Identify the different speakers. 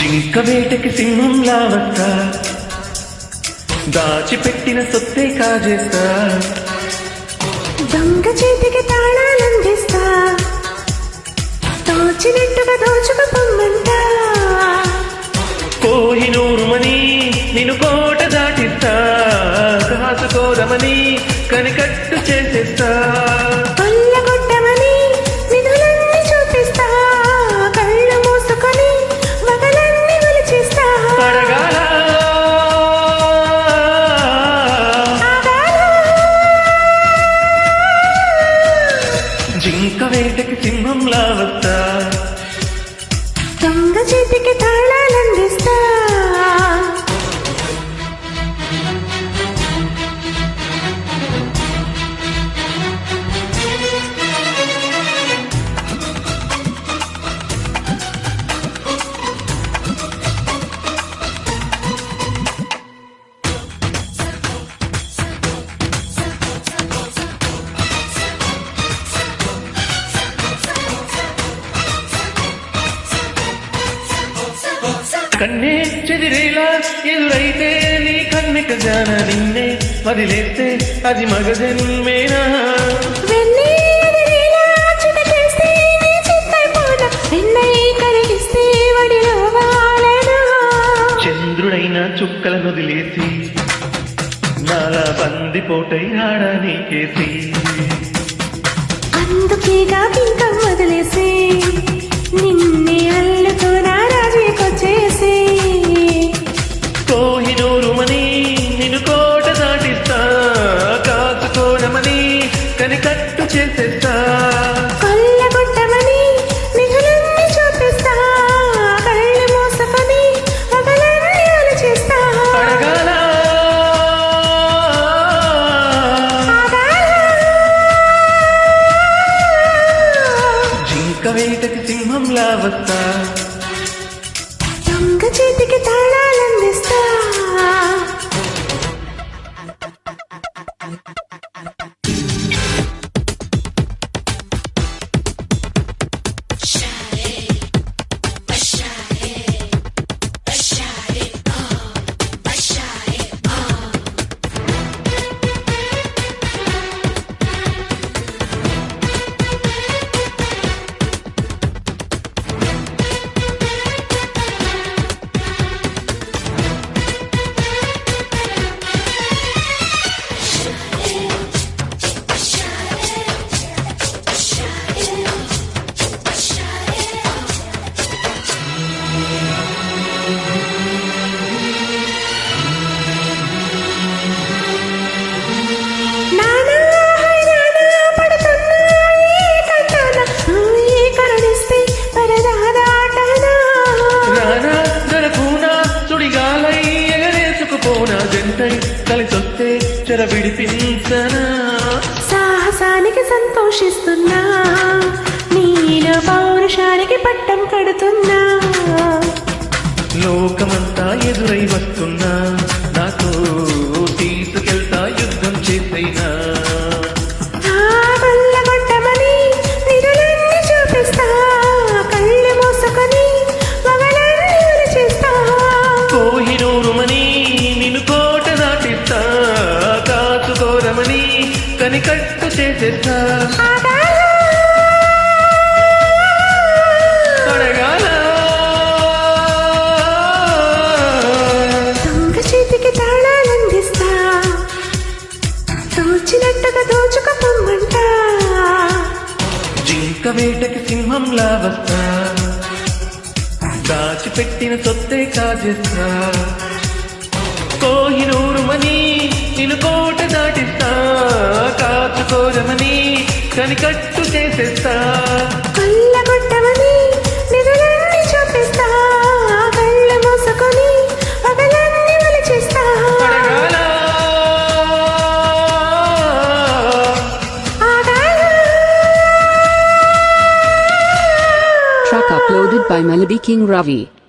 Speaker 1: జింక వేటకి సింహంలా వస్తా దాచిపెట్టిన సొత్తే కాజేస్తా.
Speaker 2: దొంగ చేతికి తాళాలందిస్తా దోచినట్టుగా దోచుకు పొమ్మంటా
Speaker 1: కోహినూరుమని నిన్ను కోట దాటిస్తా. కాసుకోదమని కనికట్టు జింక వేటకి సింహంలా వస్తా
Speaker 2: దొంగ చేతికి తాళాలందిస్తా.
Speaker 1: కన్నే చెదిరేలా ఎదురైతే నీ కన్నెక జాన నిన్నే వదిలేస్తే అది మగజన్మేనా
Speaker 2: వెన్నీ ఎదిరేలా చిటికేస్తే నీ చిత్తైపోనా వెన్నై కరిగిస్తే వడిలో వాలనా
Speaker 1: చంద్రుడైన చుక్కలను వదిలేసి నాలా బందిపోటై ఆడా నీకేసి.
Speaker 2: అందుకేగా
Speaker 1: జింక వేటకి సింహంలా ఎగరేసుకుపోనా జంటై కలిసొస్తే చెర విడిపించనా?
Speaker 2: సాహసానికి సంతోషిస్తున్నా నీలో పౌరుషానికి పట్టం కడుతున్నా.
Speaker 1: లోకమంతా ఎదురై వస్తున్నా. కనికట్టు చేసేస్తా. అడగాల
Speaker 2: దొంగ చేతికి తాళాలందిస్తా దోచినట్టుగా దోచుకు పొమ్మంటా
Speaker 1: జింక వేటకి సింహంలా వస్తా దాచిపెట్టిన సొత్తే కాజేస్తా. కోహినూరుమని నిన్ను కోట దాటిస్తా కాచుకోరమని కనికట్టు చేసేస్తా.
Speaker 2: కొల్లగొట్టమని నిధులన్నీ చూపిస్తా. కళ్ళు మూసుకొని పగలన్నీ ఒలిచేస్తా.
Speaker 1: అడగాల
Speaker 2: ఆగాల.
Speaker 3: Track uploaded by Melody King Ravi.